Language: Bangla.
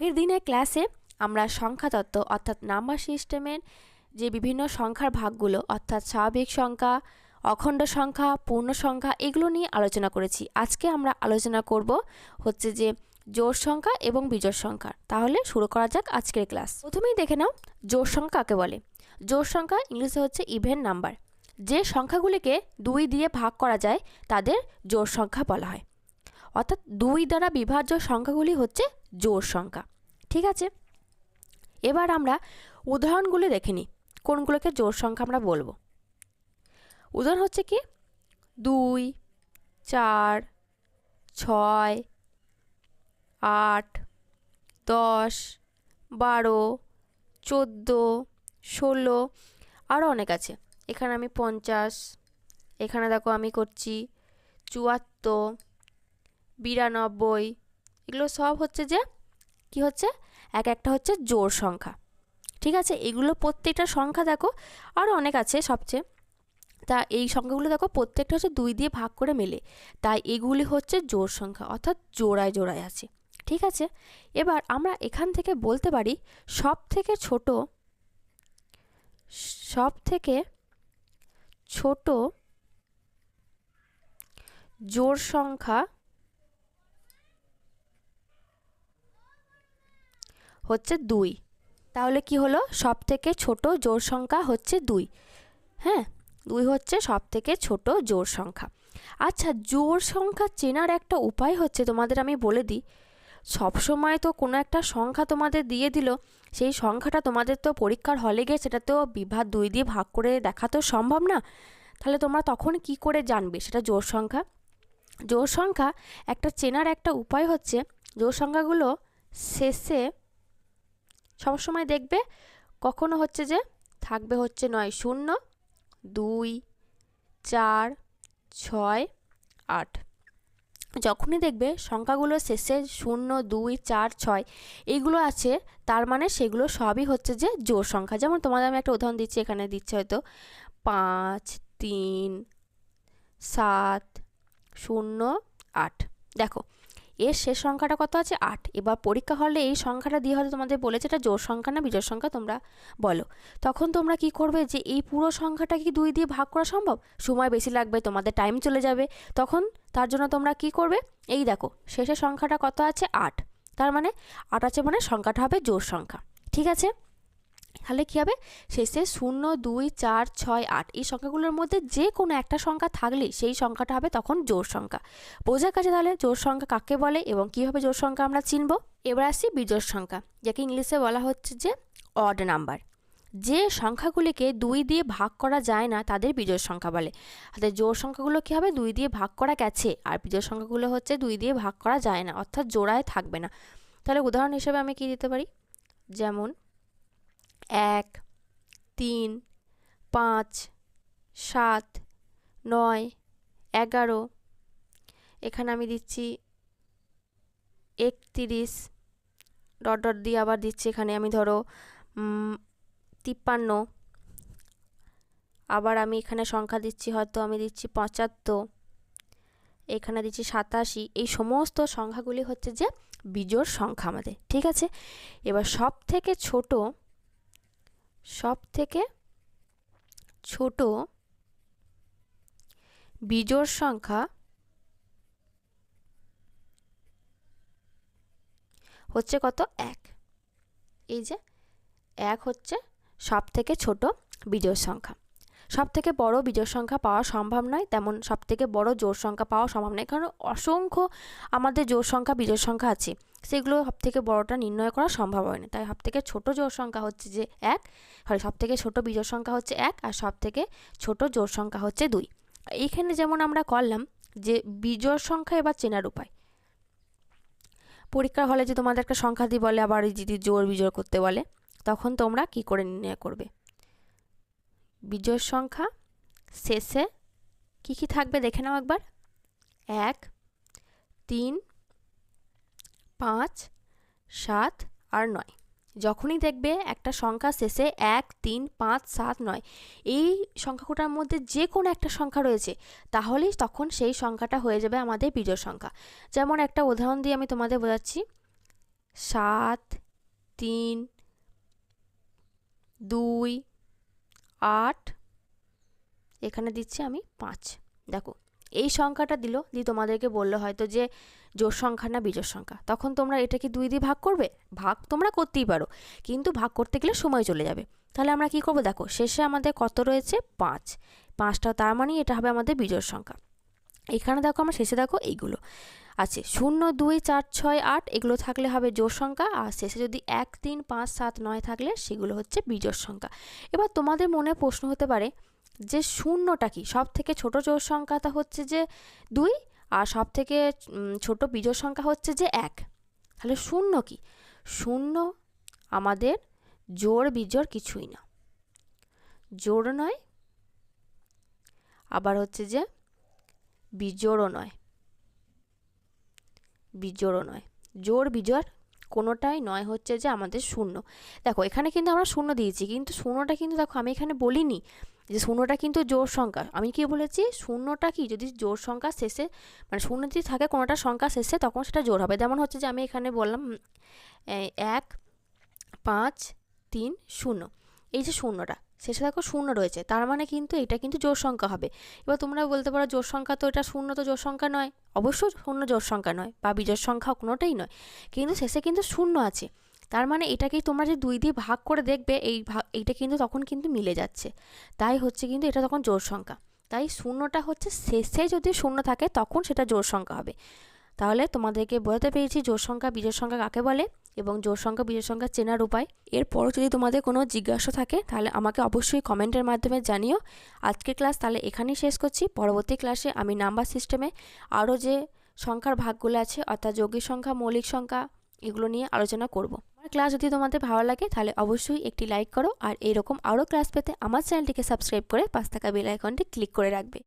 আগের দিনের ক্লাসে আমরা সংখ্যা তত্ত্ব অর্থাৎ নাম্বার সিস্টেমের যে বিভিন্ন সংখ্যার ভাগগুলো, অর্থাৎ স্বাভাবিক সংখ্যা, অখণ্ড সংখ্যা, পূর্ণ সংখ্যা, এগুলো নিয়ে আলোচনা করেছি। আজকে আমরা আলোচনা করব হচ্ছে যে জোড় সংখ্যা এবং বিজোড় সংখ্যা। তাহলে শুরু করা যাক আজকের ক্লাস। প্রথমেই দেখে নাও, জোড় সংখ্যা কাকে বলে? জোড় সংখ্যা ইংলিশে হচ্ছে ইভেন নাম্বার যে সংখ্যাগুলিকে দুই দিয়ে ভাগ করা যায়, তাদের জোড় সংখ্যা বলা হয়। অর্থাৎ দুই দ্বারা বিভাজ্য সংখ্যাগুলি হচ্ছে জোড় সংখ্যা, ঠিক আছে? এবার আমরা উদাহরণগুলি দেখে নিই, কোনগুলোকে জোড় সংখ্যা আমরা বলব। উদাহরণ হচ্ছে কি? দুই, চার, ছয়, আট, দশ, বারো, চোদ্দ, ষোলো আরও অনেক আছে। এখানে আমি পঞ্চাশ, এখানে দেখো আমি করছি চুয়াত্তর, বিরানব্বই এগুলো সব হচ্ছে যে, কি হচ্ছে? এক একটা হচ্ছে জোর সংখ্যা। ঠিক আছে? এগুলো প্রত্যেকটা সংখ্যা দেখো আরও অনেক আছে সবচেয়ে। তা এই সংখ্যাগুলো দেখো, প্রত্যেকটা হচ্ছে দুই দিয়ে ভাগ করে মেলে। তাই এগুলি হচ্ছে জোর সংখ্যা, অর্থাৎ জোড়ায় জোড়ায় আছে। ঠিক আছে? এবার আমরা এখান থেকে বলতে পারি সব থেকে ছোট সব থেকে ছোট জোড় সংখ্যা হচ্ছে দুই। তাহলে কি হলো? সব থেকে ছোট জোড় সংখ্যা হচ্ছে দুই। হ্যাঁ দুই হচ্ছে সব থেকে ছোট জোড় সংখ্যা। আচ্ছা জোড় সংখ্যা চেনার একটা উপায় হচ্ছে তোমাদের আমি বলে দিই। সব সময় তো কোনো একটা সংখ্যা তোমাদের দিয়ে দিল, সেই সংখ্যাটা তোমাদের তো পরীক্ষার হলে গিয়ে সেটা তো বিভাগ দুই দিয়ে ভাগ করে দেখা তো সম্ভব না। তাহলে তোমরা তখন কি করে জানবে সেটা জোর সংখ্যা? জোর সংখ্যা একটা চেনার একটা উপায় হচ্ছে জোর সংখ্যাগুলো শেষে সবসময় দেখবে। কখনো হচ্ছে যে থাকবে হচ্ছে নয়, শূন্য, দুই, চার, ছয়, আট। যখনই দেখবে সংখ্যাগুলো শেষে শূন্য, দুই, চার, ছয়, এইগুলো আছে, তার মানে সেগুলো সবই হচ্ছে যে জোর সংখ্যা। যেমন তোমাদের আমি একটা উদাহরণ দিচ্ছি, এখানে দিচ্ছে হয়তো পাঁচ, তিন, সাত, শূন্য, আট। দেখো এর শেষ সংখ্যাটা কত আছে? আট। এবার পরীক্ষা হলে এই সংখ্যাটা দিয়ে হয়তো তোমাদের বলেছে, এটা জোর সংখ্যা না বিজোর সংখ্যা, তোমরা বলো। তখন তোমরা কি করবে যে, এই পুরো সংখ্যাটা কি দুই দিয়ে ভাগ করা সম্ভব? সময় বেশি লাগবে, তোমাদের টাইম চলে যাবে। তখন তার জন্য তোমরা কি করবে? এই দেখো, শেষের সংখ্যাটা কত আছে? আট। তার মানে আট আছে মানে সংখ্যাটা হবে জোর সংখ্যা। ঠিক আছে? তাহলে কী হবে? শেষে শূন্য, দুই, চার, ছয়, আট এই সংখ্যাগুলোর মধ্যে যে কোনো একটা সংখ্যা থাকলেই সেই সংখ্যাটা হবে তখন জোর সংখ্যা। বোঝা গেছে তাহলে জোর সংখ্যা কাকে বলে এবং কীভাবে জোর সংখ্যা আমরা চিনব? এবার আসছি বিজোর সংখ্যা, যাকে ইংলিশে বলা হচ্ছে যে অড নাম্বার যে সংখ্যাগুলিকে দুই দিয়ে ভাগ করা যায় না, তাদের বিজোড় সংখ্যা বলে। অর্থাৎ জোড় সংখ্যাগুলো কী হবে? দুই দিয়ে ভাগ করা গেছে, আর বিজোড় সংখ্যাগুলো হচ্ছে দুই দিয়ে ভাগ করা যায় না, অর্থাৎ জোড়ায় থাকবে না। তাহলে উদাহরণ হিসেবে আমি কি দিতে পারি? যেমন এক, তিন, পাঁচ, সাত, নয়, এগারো। এখানে আমি দিচ্ছি একতিরিশ। ডট ডট দিয়ে আবার দিচ্ছি এখানে আমি ধরো তিপ্পান্ন। আবার আমি এখানে সংখ্যা দিচ্ছি, হয়তো আমি দিচ্ছি পঁচাত্তর। এখানে দিচ্ছি সাতাশি। এই সমস্ত সংখ্যাগুলি হচ্ছে যে বিজোড় সংখ্যা আমাদের, ঠিক আছে? এবার সব থেকে ছোট সব থেকে ছোট বিজোড় সংখ্যা হচ্ছে কত? এক। এই যে, এক হচ্ছে সব থেকে ছোট বিজোড় সংখ্যা। সব থেকে বড় বিজোড় সংখ্যা পাওয়া সম্ভব নয়, তেমন সব থেকে বড় জোড় সংখ্যা পাওয়া সম্ভব নয়, কারণ অসংখ্য আমাদের জোড় সংখ্যা, বিজোড় সংখ্যা আছে। সেগুলো সব থেকে বড়টা নির্ণয় করা সম্ভব হয় না। তাই সব থেকে ছোট জোর সংখ্যা হচ্ছে যে এক, সরি সব থেকে ছোট সংখ্যা হচ্ছে এক আর সব থেকে ছোট জোর সংখ্যা হচ্ছে দুই। এইখানে যেমন আমরা করলাম যে বিজোড় সংখ্যা এবার চেনার উপায়। পরীক্ষার হলে যে তোমাদের একটা সংখ্যা দিয়ে বলে, আবার যদি জোর বিজোড় করতে বলে, তখন তোমরা কি করে নির্ণয় করবে? বিজোড় সংখ্যা শেষে কি কি থাকবে দেখে নাও একবার। এক, তিন পাঁচ, সাত আর নয়। যখনই দেখবে একটা সংখ্যা শেষে এক, তিন, পাঁচ, সাত, নয়, এই সংখ্যাগুলোর মধ্যে যে কোনো একটা সংখ্যা রয়েছে, তাহলেই তখন সেই সংখ্যাটা হয়ে যাবে আমাদের বিজোড় সংখ্যা। যেমন একটা উদাহরণ দিয়ে আমি তোমাদের বোঝাচ্ছি। সাত, তিন, দুই, আট, এখানে দিচ্ছি আমি পাঁচ। দেখো এই সংখ্যাটা দিল, দিয়ে তোমাদেরকে বলল হয়তো যে জোর সংখ্যা না বিজোড় সংখ্যা। তখন তোমরা এটাকে দুই দিয়ে ভাগ করবে? ভাগ তোমরা করতেই পারো। কিন্তু ভাগ করতে গেলে সময় চলে যাবে। তাহলে আমরা কি করব? দেখো, শেষে আমাদের কত রয়েছে? পাঁচ। পাঁচটা তার মানে এটা হবে আমাদের বিজোড় সংখ্যা। এখানে দেখো আমরা শেষে দেখো এইগুলো। আছে, শূন্য, দুই, চার, ছয়, আট, এগুলো থাকলে হবে জোর সংখ্যা। আর শেষে যদি এক, তিন, পাঁচ, সাত, নয় থাকলে সেগুলো হচ্ছে বিজোর সংখ্যা। এবার তোমাদের মনে প্রশ্ন হতে পারে যে শূন্যটা কি? সব থেকে ছোট জোড় সংখ্যাটা হচ্ছে যে দুই আর সব থেকে ছোট বিজোড় সংখ্যা হচ্ছে যে এক। তাহলে শূন্য কি? শূন্য আমাদের জোড় বিজোর কিছুই না। জোড় নয়, আবার হচ্ছে যে বিজোড়ও নয়। বিজোড়ও নয়। জোড় বিজোড় কোনোটাই নয় হচ্ছে যে আমাদের শূন্য। দেখো, এখানে কিন্তু আমরা শূন্য দিয়েছি, কিন্তু শূন্যটা কিন্তু দেখো, আমি এখানে বলিনি যে শূন্যটা কিন্তু জোর সংখ্যা। আমি কি বলেছি? শূন্যটা কি? যদি জোর সংখ্যা শেষে মানে শূন্য যদি থাকে কোনোটা সংখ্যা শেষে, তখন সেটা জোর হবে। যেমন হচ্ছে যে আমি এখানে বললাম এক, পাঁচ, তিন, শূন্য। এই যে শূন্যটা শেষে দেখো শূন্য রয়েছে। তার মানে কিন্তু এটা কিন্তু জোর সংখ্যা হবে। এবার তোমরা বলতে পারো জোর সংখ্যা তো এটা শূন্য তো জোর সংখ্যা নয়। অবশ্যই শূন্য জোর সংখ্যা নয় বা বিজোর সংখ্যা কোনোটাই নয়। কিন্তু শেষে কিন্তু শূন্য আছে। তার মানে এটাকেই তোমরা যে দুই দিয়ে ভাগ করে দেখবে, এই ভাগ এইটা কিন্তু তখন কিন্তু মিলে যাচ্ছে। তাই হচ্ছে কিন্তু এটা তখন জোর সংখ্যা। তাই শূন্যটা হচ্ছে শেষে যদি শূন্য থাকে তখন সেটা জোর সংখ্যা হবে। তাহলে তোমাদেরকে বোঝাতে পেরেছি জোর সংখ্যা বিজোর সংখ্যা কাকে বলে? এবং জোর সংখ্যা বিজোর সংখ্যা চেনার উপায়। এরপরও যদি তোমাদের কোনো জিজ্ঞাসা থাকে, তাহলে আমাকে অবশ্যই কমেন্টের মাধ্যমে জানিও। আজকের ক্লাস তাহলে এখানেই শেষ করছি। পরবর্তী ক্লাসে আমি নাম্বার সিস্টেমে আরও যে সংখ্যার ভাগগুলো আছে, অর্থাৎ যৌগিক সংখ্যা, মৌলিক সংখ্যা, এগুলো নিয়ে আলোচনা করব। আমার ক্লাস যদি তোমাদের ভালো লাগে, তাহলে অবশ্যই একটি লাইক করো। আর এরকম আরও ক্লাস পেতে আমার চ্যানেলটিকে সাবস্ক্রাইব করে পাঁচ থাকা বেল আইকনটি ক্লিক করে রাখবে।